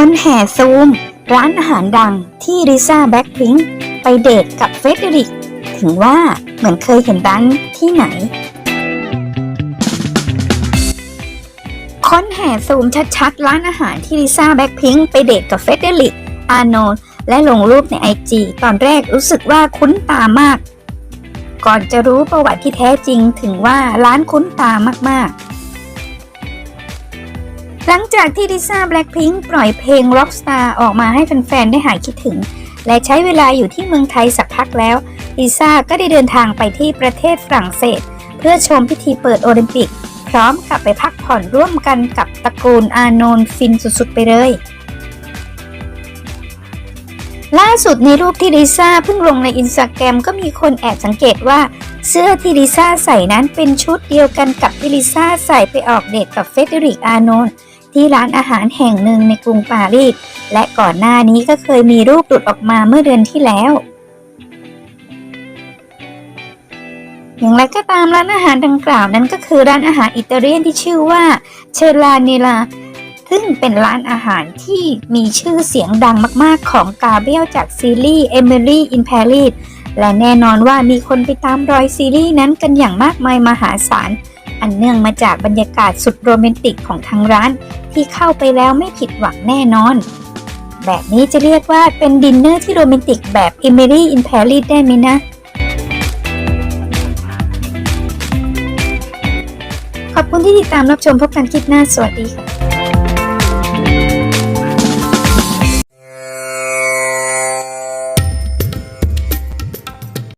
คนแห่ซูม ร้านอาหารดังที่ริซ่าแบ็คพิงค์ไปเดทกับเฟเดริก ถึงว่าเหมือนเคยเห็นร้านที่ไหนคนแห่ซูมชัดๆ ร้านอาหารที่ลิซ่าแบ็คพิงค์ไปเดทกับเฟเดริก อาโนท์และลงรูปในไอจีตอนแรกรู้สึกว่าคุ้นตามาก ก่อนจะรู้ประวัติที่แท้จริงถึงว่าร้านคุ้นตามากๆ หลังจากที่ลิซ่าแบล็คพิงค์ปล่อยเพลง Rockstar ออกมาให้แฟนๆ ได้หายคิดถึง และใช้เวลาอยู่ที่เมืองไทยสักพักแล้วลิซ่าก็ได้เดินทางไปที่ประเทศฝรั่งเศส เพื่อชมพิธีเปิดโอลิมปิก พร้อมกับไปพักผ่อนร่วมกันกับตระกูลอาโนนฟินสุดๆ ไปเลยล่าสุดในรูปที่ลิซ่าเพิ่งลงในอินสตาแกรมก็มีคนแอบสังเกตว่า เสื้อที่ลิซ่าใส่นั้นเป็นชุดเดียวกันกับที่ลิซ่าใส่ไปออกเดทกับเฟเดริกอาโนน ที่ร้านอาหารแห่งหนึ่งในกรุงปารีส และก่อนหน้านี้ก็เคยมีรูปหลุดออกมาเมื่อเดือนที่แล้ว อย่างไรก็ตามร้านอาหารดังกล่าวนั้นก็คือร้านอาหารอิตาเลียนที่ชื่อว่าเชลาเนลา ซึ่งเป็นร้านอาหารที่มีชื่อเสียงดังมากๆ ของกาเบรียลจากซีรีส์ Emily in Paris และแน่นอนว่ามีคนไปตามรอยซีรีส์นั้นกันอย่างมากมายมหาศาล อันเนื่องมาจากบรรยากาศสุดโรแมนติกของทางร้าน ที่เข้าไปแล้วไม่ผิดหวังแน่นอน แบบนี้จะเรียกว่าเป็นดินเนอร์ที่โรแมนติกแบบ Emily in Paris ได้ไหมนะ ขอบคุณที่ติดตามรับชมพบกันคลิปหน้าสวัสดีค่ะ